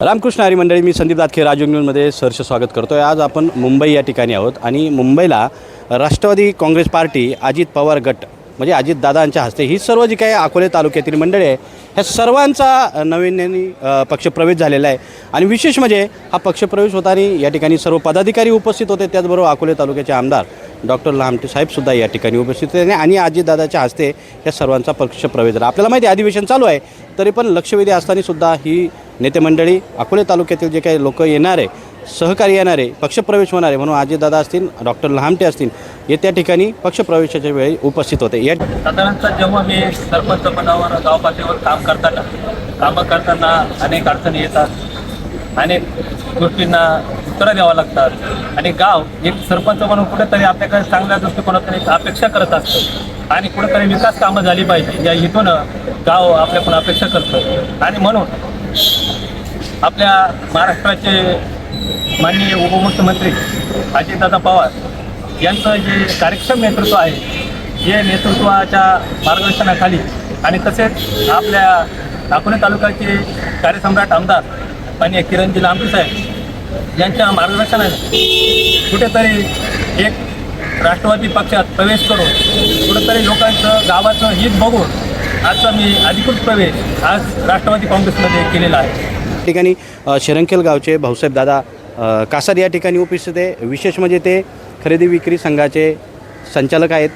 रामकृष्ण हरी मंडळी मी संदीप दातखे राजयोग न्यूजमध्ये स्वागत करतो आहे आज आपण मुंबई या ठिकाणी आहोत आणि मुंबईला राष्ट्रवादी काँग्रेस पार्टी अजित पवार गट म्हणजे अजितदादांच्या हस्ते ही सर्व जी काही अकोले तालुक्यातील मंडळी आहे ह्या सर्वांचा नवीन पक्षप्रवेश झालेला आहे. आणि विशेष म्हणजे हा पक्षप्रवेश होताना या ठिकाणी सर्व पदाधिकारी उपस्थित होते त्याचबरोबर अकोले तालुक्याचे आमदार डॉक्टर लहामटे साहेबसुद्धा या ठिकाणी उपस्थित होते. आणि अजितदादाच्या हस्ते या सर्वांचा पक्षप्रवेश झाला. आपल्याला माहिती आहे अधिवेशन चालू आहे तरी पण लक्षवेधी असताना सुद्धा ही नेते मंडळी अकोले तालुक्यातील जे काही लोक येणार आहे सहकारी येणारे पक्षप्रवेश होणारे म्हणून अजितदादा असतील डॉक्टर लहामटे असतील हे त्या ठिकाणी पक्षप्रवेशाच्या वेळी उपस्थित होते. या साधारणतः जेव्हा मी सरपंच पदावर गाव पातळीवर काम करताना कामं करताना अनेक अडचणी येतात. अनेक गोष्टींना उत्तरं द्यावं लागतात. आणि गाव एक सरपंच म्हणून कुठेतरी आपल्याकडे चांगल्या दृष्टिकोनातून एक अपेक्षा करत असतं. आणि कुठेतरी विकास कामं झाली पाहिजे या हेतून गाव आपल्याकडून अपेक्षा करतं. आणि म्हणून आपल्या महाराष्ट्राचे माननीय उपमुख्यमंत्री अजितदादा पवार यांचं जे कार्यक्षम नेतृत्व आहे हे नेतृत्वाच्या मार्गदर्शनाखाली आणि तसेच आपल्या अकोले तालुक्याचे कार्यसम्राट आमदार माननीय किरणजी लांबी साहेब यांच्या मार्गदर्शनाने कुठेतरी एक राष्ट्रवादी पक्षात प्रवेश करून कुठेतरी लोकांचं गावाचं हित बघून आजचा मी अधिकृत प्रवेश आज राष्ट्रवादी काँग्रेसमध्ये केलेला आहे. ठिकाणी अ, शिरंखेल गावचे भाऊसाहेब दादा कासार या ठिकाणी उपस्थित आहे. विशेष म्हणजे ते खरेदी विक्री संघाचे संचालक आहेत.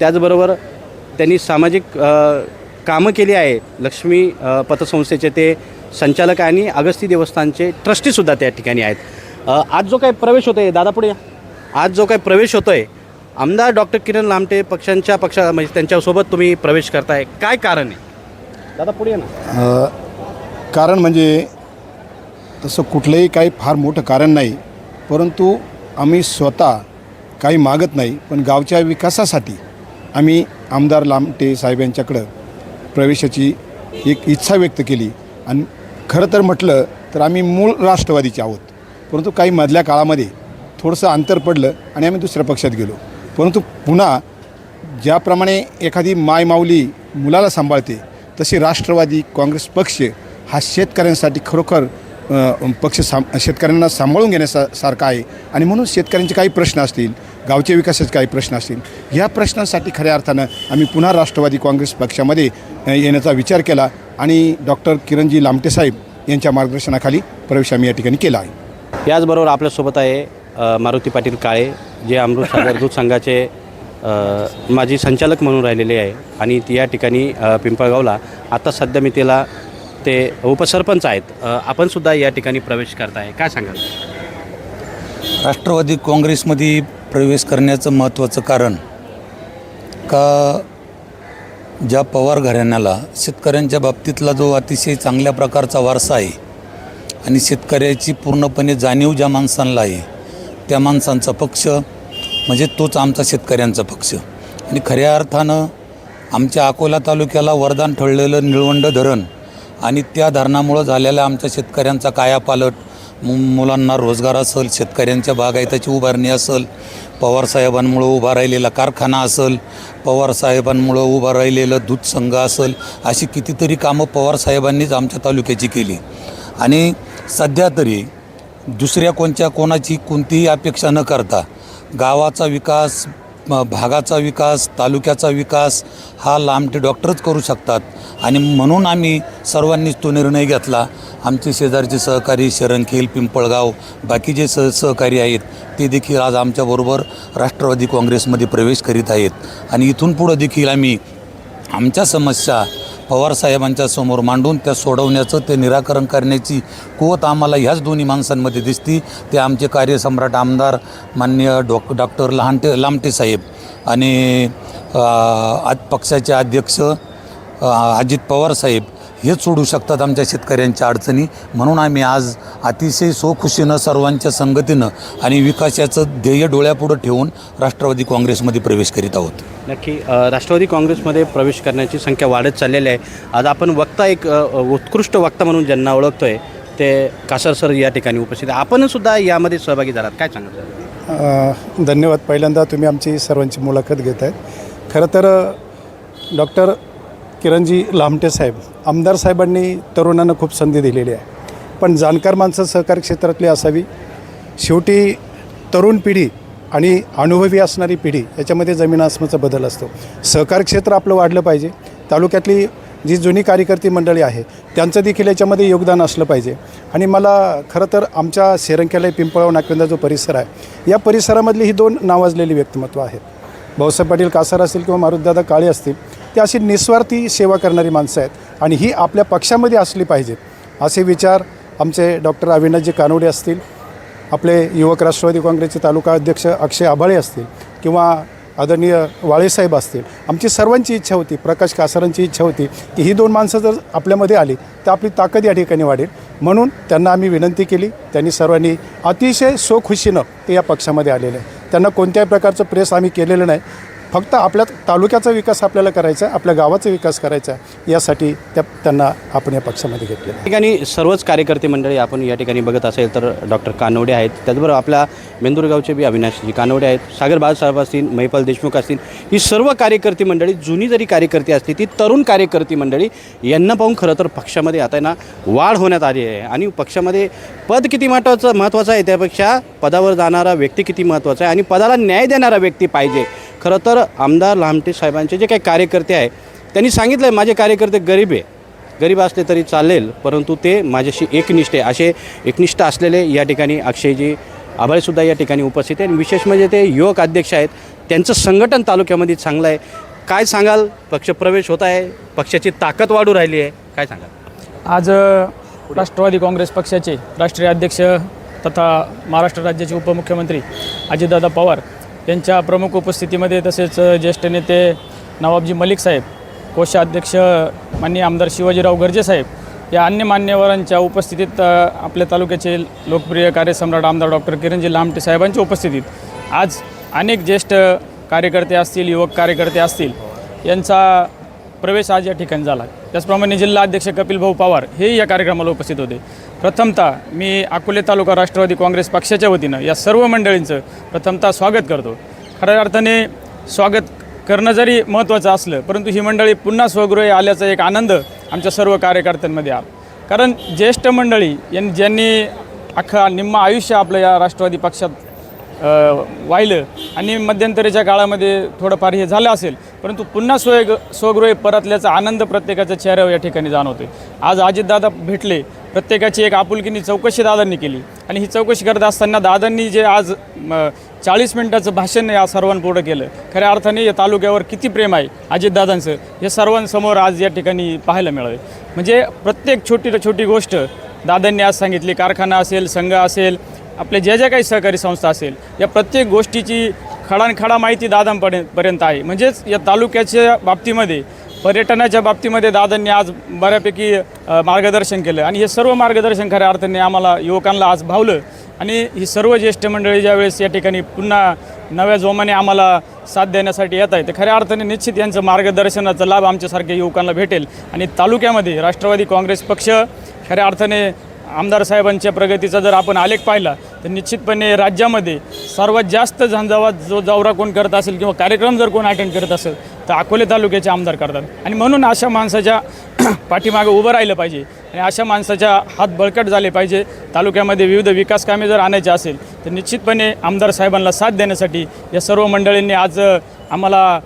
त्याचबरोबर त्यांनी सामाजिक कामं केली आहे. लक्ष्मी पतसंस्थेचे ते संचालक आणि अगस्ती देवस्थानचे ट्रस्टीसुद्धा त्या ठिकाणी आहेत. आज जो काय प्रवेश होतो आहे दादा पुढे आज जो काय प्रवेश होतो आहे आमदार डॉक्टर किरण लामटे पक्षांच्या पक्षा म्हणजे त्यांच्यासोबत तुम्ही प्रवेश करताय. काय कारण आहे? दादा पुढे ना. कारण म्हणजे तसं कुठलंही काही फार मोठं कारण नाही परंतु आम्ही स्वतः काही मागत नाही पण गावच्या विकासासाठी आम्ही आमदार लामटे साहेब यांच्याकडं प्रवेशाची एक इच्छा व्यक्त केली. आणि खरं तर म्हटलं तर आम्ही मूळ राष्ट्रवादीचे आहोत. परंतु काही मधल्या काळामध्ये थोडंसं अंतर पडलं आणि आम्ही दुसऱ्या पक्षात गेलो. परंतु पुन्हा ज्याप्रमाणे एखादी मायमाऊली मुलाला सांभाळते तशी राष्ट्रवादी काँग्रेस पक्ष हा शेतकऱ्यांसाठी खरोखर पक्ष साम शेतकऱ्यांना सांभाळून घेण्यासा सारखा आहे. आणि म्हणून शेतकऱ्यांचे काही प्रश्न असतील गावच्या विकासाचे काही प्रश्न असतील ह्या प्रश्नांसाठी खऱ्या अर्थानं आम्ही पुन्हा राष्ट्रवादी काँग्रेस पक्षामध्ये येण्याचा विचार केला आणि डॉक्टर किरणजी लामटे साहेब यांच्या मार्गदर्शनाखाली प्रवेश आम्ही या ठिकाणी केला आहे. याचबरोबर आपल्यासोबत आहे मारुती पाटील काळे जे अमृत सागर दूध संघाचे माझी संचालक म्हणून राहिलेले आहे. आणि ती या ठिकाणी पिंपळगावला आता सध्या मी त्याला ते उपसरपंच आहेत. आपण सुद्धा या ठिकाणी प्रवेश करताय. काय सांगाल? राष्ट्रवादी काँग्रेसमध्ये प्रवेश करण्याचं महत्त्वाचं कारण का ज्या पवार घराण्याला शेतकऱ्यांच्या बाबतीतला जो अतिशय चांगल्या प्रकारचा वारसा आहे आणि शेतकऱ्याची पूर्णपणे जाणीव ज्या माणसांना आहे त्या माणसांचा पक्ष म्हणजे तोच आमचा शेतकऱ्यांचा पक्ष. आणि खऱ्या अर्थानं आमच्या अकोला तालुक्याला वरदान ठरलेलं निळवंड धरण आणि त्या धरणामुळं झालेल्या आमच्या शेतकऱ्यांचा कायापालट मु मुलांना रोजगार असेल शेतकऱ्यांच्या बागायताची उभारणी असेल पवारसाहेबांमुळं उभा राहिलेला कारखाना असेल पवारसाहेबांमुळं उभा राहिलेलं दूध संघ असेल अशी कितीतरी कामं पवारसाहेबांनीच आमच्या तालुक्याची केली. आणि सध्या तरी दुसऱ्या कोणत्या कोणाची कोणतीही अपेक्षा न करता गावाचा विकास भागाचा विकास तालुक्याचा विकास हा लांबटे डॉक्टरच करू शकतात. आणि म्हणून आम्ही सर्वांनीच तो निर्णय घेतला. आमचे शेजारचे सहकारी शरणखेल पिंपळगाव बाकीचे सह सहकारी आहेत ते देखील आज आमच्याबरोबर राष्ट्रवादी काँग्रेसमध्ये प्रवेश करीत आहेत. आणि इथून पुढं देखील आम्ही आमच्या समस्या पवारसाहेबांच्या समोर मांडून त्या सोडवण्याचं ते निराकरण करण्याची कुवत आम्हाला ह्याच दोन्ही माणसांमध्ये दिसती. ते आमचे कार्यसम्राट आमदार मान्य डॉक डॉक्टर लहानटे लामटे साहेब आणि आज पक्षाचे अध्यक्ष अजित पवार साहेब हेच सोडू शकतात आमच्या शेतकऱ्यांच्या अडचणी. म्हणून आम्ही आज अतिशय सोखुशीनं सर्वांच्या संगतीनं आणि विकासाचं ध्येय डोळ्यापुढं ठेवून राष्ट्रवादी काँग्रेसमध्ये प्रवेश करीत आहोत. नक्की राष्ट्रवादी काँग्रेसमध्ये प्रवेश करण्याची संख्या वाढत चाललेली आहे. आज आपण वक्ता एक उत्कृष्ट वक्ता म्हणून ज्यांना ओळखतोय ते कासर सर या ठिकाणी उपस्थित आहे. आपण सुद्धा यामध्ये सहभागी झालात. काय सांगाल अ, धन्यवाद. पहिल्यांदा तुम्ही आमची सर्वांची मुलाखत घेत आहेत खरं तर डॉक्टर किरणजी लामटे साहेब आमदार साहेबांनी तरुणांना खूप संधी दिलेली आहे. पण जाणकार माणसं सहकारी क्षेत्रातली असावी. शेवटी तरुण पिढी आणि अनुभवी असणारी पिढी याच्यामध्ये जमीन आसमाचा बदल असतो. सहकार क्षेत्र आपलं वाढलं पाहिजे. तालुक्यातली जी जुनी कार्यकर्ती मंडळी आहे त्यांचं देखील याच्यामध्ये योगदान असलं पाहिजे. आणि मला खरं तर आमच्या सेरंक्याला पिंपळाव नाकविंदा जो परिसर आहे या परिसरामधली ही दोन नावाजलेली व्यक्तिमत्व आहेत. भाऊसाहेब पाटील कासार असतील किंवा मारुतदादा काळे असतील ते अशी निस्वार्थी सेवा करणारी माणसं आहेत आणि ही आपल्या पक्षामध्ये असली पाहिजेत असे विचार आमचे डॉक्टर अविनाशजी कानोडे असतील आपले युवक राष्ट्रवादी काँग्रेसचे तालुका अध्यक्ष अक्षय आभाळे असतील किंवा आदरणीय वाळेसाहेब असतील आमची सर्वांची इच्छा होती प्रकाश कासारांची इच्छा होती की ही दोन माणसं जर आपल्यामध्ये आली तर आपली ताकद या ठिकाणी वाढेल. म्हणून त्यांना आम्ही विनंती केली त्यांनी सर्वांनी अतिशय सोखुशीनं ते या पक्षामध्ये आलेले आहे त्यांना कोणत्याही प्रकारचं प्रेस आम्ही केलेलं नाही. फक्त आपल्या तालुक्याचा विकास आपल्याला करायचा आहे आपल्या गावाचा विकास करायचा आहे यासाठी त्या त्यांना आपण या पक्षामध्ये घेतलेलं या ठिकाणी सर्वच कार्यकर्ते मंडळी आपण या ठिकाणी बघत असेल तर डॉक्टर कानवडे आहेत. त्याचबरोबर आपल्या मेंदुरगावचे बी अविनाशजी कानवडे आहेत सागर बाळासाहेब असतील महिपाल देशमुख असतील ही सर्व कार्यकर्ती मंडळी जुनी जरी कार्यकर्ते असली ती तरुण कार्यकर्ती मंडळी यांना पाहून खरं तर पक्षामध्ये आता ना वाढ होण्यात आली आहे. आणि पक्षामध्ये पद किती महत्त्वाचं महत्त्वाचं आहे त्यापेक्षा पदावर जाणारा व्यक्ती किती महत्त्वाचा आहे आणि पदाला न्याय देणारा व्यक्ती पाहिजे. खरं तर आमदार लामटे साहेबांचे जे काही कार्यकर्ते आहे त्यांनी सांगितलं आहे माझे कार्यकर्ते गरीब आहे. गरीब असले तरी चालेल परंतु ते माझ्याशी एकनिष्ठ आहे. असे एकनिष्ठ असलेले या ठिकाणी अक्षयजी आभाळेसुद्धा या ठिकाणी उपस्थित आहे आणि विशेष म्हणजे ते युवक अध्यक्ष आहेत. त्यांचं संघटन तालुक्यामध्ये चांगलं आहे. काय सांगाल? पक्षप्रवेश होत आहे. पक्षाची ताकद वाढू राहिली आहे. काय सांगाल? आज राष्ट्रवादी काँग्रेस पक्षाचे राष्ट्रीय अध्यक्ष तथा महाराष्ट्र राज्याचे उपमुख्यमंत्री अजितदादा पवार यांच्या प्रमुख उपस्थितीमध्ये तसेच ज्येष्ठ नेते नवाबजी मलिक साहेब कोषाध्यक्ष माननीय आमदार शिवाजीराव गर्जे साहेब या अन्य मान्यवरांच्या उपस्थितीत आपल्या तालुक्याचे लोकप्रिय कार्यसम्राट आमदार डॉक्टर किरणजी लामटे साहेबांच्या उपस्थितीत आज अनेक ज्येष्ठ कार्यकर्ते असतील युवक कार्यकर्ते असतील यांचा प्रवेश आज या ठिकाणी झाला. त्याचप्रमाणे जिल्हाध्यक्ष कपिल भाऊ पवार हे या कार्यक्रमाला उपस्थित होते. प्रथमतः मी अकोले तालुका राष्ट्रवादी काँग्रेस पक्षाच्या वतीनं या सर्व मंडळींचं प्रथमतः स्वागत करतो. खऱ्या अर्थाने स्वागत करणं जरी महत्त्वाचं असलं परंतु ही मंडळी पुन्हा स्वगृही आल्याचा एक आनंद आमच्या सर्व कार्यकर्त्यांमध्ये आला. कारण ज्येष्ठ मंडळी यांनी ज्यांनी अख्खा निम्मा आयुष्य आपलं या राष्ट्रवादी पक्षात वाहिलं. आणि मध्यंतरीच्या काळामध्ये थोडंफार हे झालं असेल परंतु पुन्हा स्वय स्वगृहे परतल्याचा आनंद प्रत्येकाच्या चेहऱ्यावर या ठिकाणी जाणवतोय. आज अजितदादा भेटले प्रत्येकाची एक आपुलकीनी चौकशी दादांनी केली. आणि ही चौकशी करत असताना दादांनी जे आज चाळीस मिनिटाचं भाषण या सर्वांपुढं केलं. खऱ्या अर्थाने या तालुक्यावर किती प्रेम आहे अजितदादांचं हे सर्वांसमोर आज या ठिकाणी पाहायला मिळावे म्हणजे प्रत्येक छोटी छोटी गोष्ट दादांनी आज सांगितली. कारखाना असेल संघ असेल आपल्या ज्या ज्या काही सहकारी संस्था असेल या प्रत्येक गोष्टीची खडानखडा माहिती दादांपर्यंत पर्यंत आहे. म्हणजेच या तालुक्याच्या बाबतीमध्ये पर्यटनाच्या बाबतीमध्ये दादांनी आज बऱ्यापैकी मार्गदर्शन केलं. आणि हे सर्व मार्गदर्शन खऱ्या अर्थाने आम्हाला युवकांना आज भावलं. आणि ही सर्व ज्येष्ठ मंडळी ज्यावेळेस या ठिकाणी पुन्हा नव्या जोमाने आम्हाला साथ देण्यासाठी येत आहे तर खऱ्या अर्थाने निश्चित यांचं मार्गदर्शनाचा लाभ आमच्यासारख्या युवकांना भेटेल. आणि तालुक्यामध्ये राष्ट्रवादी काँग्रेस पक्ष खऱ्या अर्थाने आमदार साहेबांच्या प्रगतीचा जर आपण आलेख पाहिला तर निश्चितपणे राज्यामध्ये सर्वात जास्त झंझावात जो जावरा कोण करत असेल किंवा कार्यक्रम जर कोण अटेंड करत असेल तर अकोले तालुक्याचे आमदार करतात. आणि म्हणून अशा माणसाच्या पाठीमागं उभं राहिलं पाहिजे आणि अशा माणसाच्या हात बळकट झाले पाहिजे. तालुक्यामध्ये विविध विकास कामे जर आणायचे असेल तर निश्चितपणे आमदार साहेबांना साथ देण्यासाठी या सर्व मंडळींनी आज आम्हाला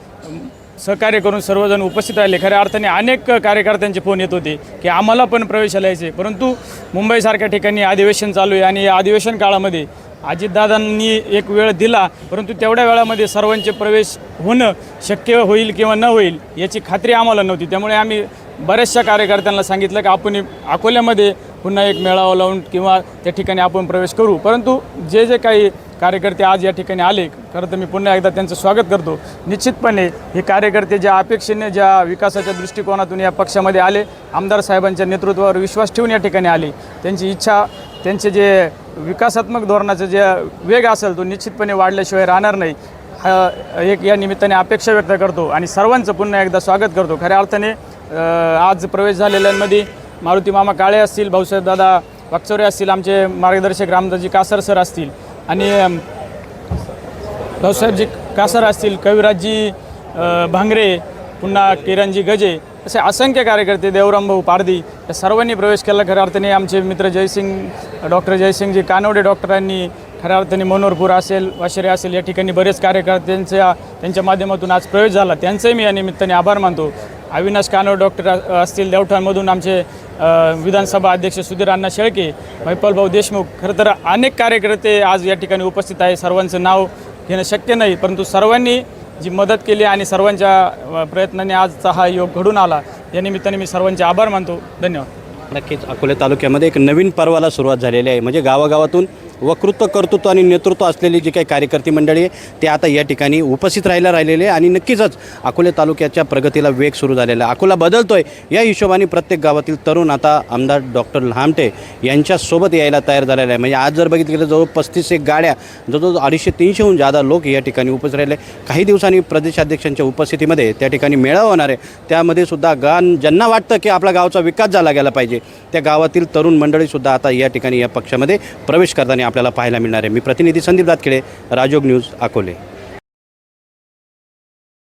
सहकार्य करून सर्वजण उपस्थित राहिले. खऱ्या अर्थाने अनेक कार्यकर्त्यांचे फोन येत होते की आम्हाला पण प्रवेश यायचे परंतु मुंबईसारख्या ठिकाणी अधिवेशन चालू आहे आणि या अधिवेशन काळामध्ये अजितदादांनी एक वेळ दिला परंतु तेवढ्या वेळामध्ये सर्वांचे प्रवेश होणं शक्य होईल किंवा न होईल याची खात्री आम्हाला नव्हती. त्यामुळे आम्ही बऱ्याचशा कार्यकर्त्यांना सांगितलं की आपण अकोल्यामध्ये पुन्हा एक मेळावा लावून किंवा त्या ठिकाणी आपण प्रवेश करू. परंतु जे जे काही कार्यकर्ते आज या ठिकाणी आले. खरं तर मी पुन्हा एकदा त्यांचं स्वागत करतो. निश्चितपणे हे कार्यकर्ते ज्या अपेक्षेने ज्या विकासाच्या दृष्टिकोनातून या पक्षामध्ये आले आमदार साहेबांच्या नेतृत्वावर विश्वास ठेवून या ठिकाणी आले. त्यांची इच्छा त्यांचे जे विकासात्मक धोरणाचं जे वेग असेल तो निश्चितपणे वाढल्याशिवाय राहणार नाही. हा एक या निमित्ताने अपेक्षा व्यक्त करतो आणि सर्वांचं पुन्हा एकदा स्वागत करतो. खऱ्या अर्थाने आज प्रवेश झालेल्यांमध्ये मारुती मामा काळे असतील भाऊसाहेब दादा वागचौरे असतील आमचे मार्गदर्शक रामदासजी कासर सर असतील आणि भाऊसाहेबजी कासर असतील कविराजजी भांगरे पुन्हा किरणजी गजे असे असंख्य कार्यकर्ते देवराम भाऊ पारदी या सर्वांनी प्रवेश केला. खऱ्या अर्थाने आमचे मित्र जयसिंग डॉक्टर जयसिंगजी कानवडे डॉक्टरांनी खऱ्या अर्थाने मनोहरपूर असेल वाशेरे असेल या ठिकाणी बरेच कार्यकर्त्यांच्या त्यांच्या माध्यमातून आज प्रवेश झाला. त्यांचंही मी या निमित्ताने आभार मानतो. अविनाश कानवडे डॉक्टर असतील देवठाणमधून आमचे विधानसभा अध्यक्ष सुधीर अण्णा शेळके महिपाल भाऊ देशमुख खरं तर अनेक कार्यकर्ते आज या ठिकाणी उपस्थित आहे सर्वांचं नाव घेणं शक्य नाही परंतु सर्वांनी जी मदत केली आणि सर्वांच्या प्रयत्नाने आजचा हा योग घडून आला या निमित्ताने मी सर्वांचे आभार मानतो. धन्यवाद. नक्कीच अकोले तालुक्यामध्ये एक नवीन पर्वाला सुरुवात झालेली आहे. म्हणजे गावागावातून वक्तृत्व कर्तृत्व आणि नेतृत्व असलेली जी काही कार्यकर्ती मंडळी आहे ते आता या ठिकाणी उपस्थित राहायला राहिलेले आहे आणि नक्कीच अकोले तालुक्याच्या प्रगतीला वेग सुरू झालेला आहे. अकोला बदलतोय. या हिशोबाने प्रत्येक गावातील तरुण आता आमदार डॉक्टर लहामटे यांच्यासोबत यायला तयार झालेला आहे. म्हणजे आज जर बघितलं गेलं जवळ पस्तीस एक गाड्या जवळजवळ अडीचशे तीनशेहून जादा लोक या ठिकाणी उपस्थित राहिले काही दिवसांनी प्रदेशाध्यक्षांच्या उपस्थितीमध्ये त्या ठिकाणी मेळावा होणार आहे. त्यामध्ये सुद्धा गान ज्यांना वाटतं की आपल्या गावचा विकास झाला गेला पाहिजे त्या गावातील तरुण मंडळीसुद्धा आता या ठिकाणी या पक्षामध्ये प्रवेश करताना आपल्याला पाहायला मिळणार आहे. मी प्रतिनिधी संदीप दातखेडे राजोग न्यूज अकोले.